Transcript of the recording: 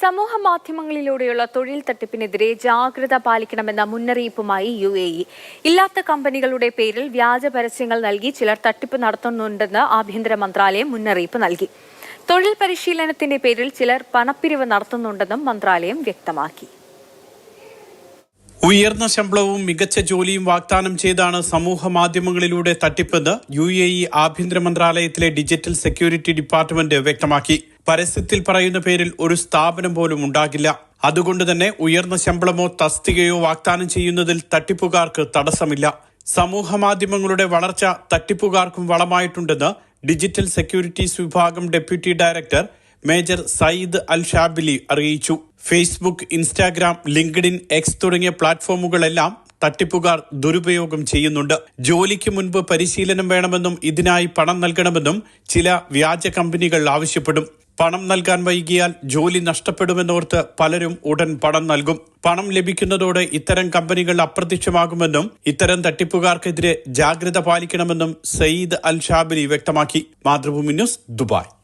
സമൂഹ മാധ്യമങ്ങളിലൂടെയുള്ള തൊഴിൽ തട്ടിപ്പിനെതിരെ ജാഗ്രത പാലിക്കണമെന്ന മുന്നറിയിപ്പുമായി യു എ ഇ. ഇല്ലാത്ത കമ്പനികളുടെ പേരിൽ വ്യാജ പരസ്യങ്ങൾ നൽകി ചിലർ തട്ടിപ്പ് നടത്തുന്നുണ്ടെന്ന് ആഭ്യന്തര മന്ത്രാലയം മുന്നറിയിപ്പ് നൽകി. തൊഴിൽ പരിശീലനത്തിന്റെ പേരിൽ ചിലർ പണപ്പിരിവ് നടത്തുന്നുണ്ടെന്നും മന്ത്രാലയം വ്യക്തമാക്കി. ഉയർന്ന ശമ്പളവും മികച്ച ജോലിയും വാഗ്ദാനം ചെയ്താണ് സമൂഹ മാധ്യമങ്ങളിലൂടെ തട്ടിപ്പെന്ന് യു എ ഇ ആഭ്യന്തര മന്ത്രാലയത്തിലെ ഡിജിറ്റൽ സെക്യൂരിറ്റി ഡിപ്പാർട്ട്മെന്റ് വ്യക്തമാക്കി. പരസ്യത്തിൽ പറയുന്ന പേരിൽ ഒരു സ്ഥാപനം പോലും ഉണ്ടാകില്ല. അതുകൊണ്ട് തന്നെ ഉയർന്ന ശമ്പളമോ തസ്തികയോ വാഗ്ദാനം ചെയ്യുന്നതിൽ തട്ടിപ്പുകാർക്ക് തടസ്സമില്ല. സമൂഹ മാധ്യമങ്ങളുടെ വളർച്ച തട്ടിപ്പുകാർക്കും വളമായിട്ടുണ്ടെന്ന് ഡിജിറ്റൽ സെക്യൂരിറ്റീസ് വിഭാഗം deputy director major Sayyid Al Shabili അറിയിച്ചു. ഫേസ്ബുക്ക് ഇൻസ്റ്റാഗ്രാം ലിങ്ക്ഡിൻ എക്സ് തുടങ്ങിയ പ്ലാറ്റ്ഫോമുകളെല്ലാം തട്ടിപ്പുകാർ ദുരുപയോഗം ചെയ്യുന്നുണ്ട്. ജോലിക്ക് മുൻപ് പരിശീലനം വേണമെന്നും ഇതിനായി പണം നൽകണമെന്നും ചില വ്യാജ കമ്പനികൾ ആവശ്യപ്പെടും. പണം നൽകാൻ വൈകിയാൽ ജോലി നഷ്ടപ്പെടുമെന്നോർത്ത് പലരും ഉടൻ പണം നൽകും. പണം ലഭിക്കുന്നതോടെ ഇത്തരം കമ്പനികൾ അപ്രത്യക്ഷമാകുമെന്നും ഇത്തരം തട്ടിപ്പുകാർക്കെതിരെ ജാഗ്രത പാലിക്കണമെന്നും സയ്യിദ് അൽ ഷാബിലി വ്യക്തമാക്കി. Mathrubhumi news Dubai.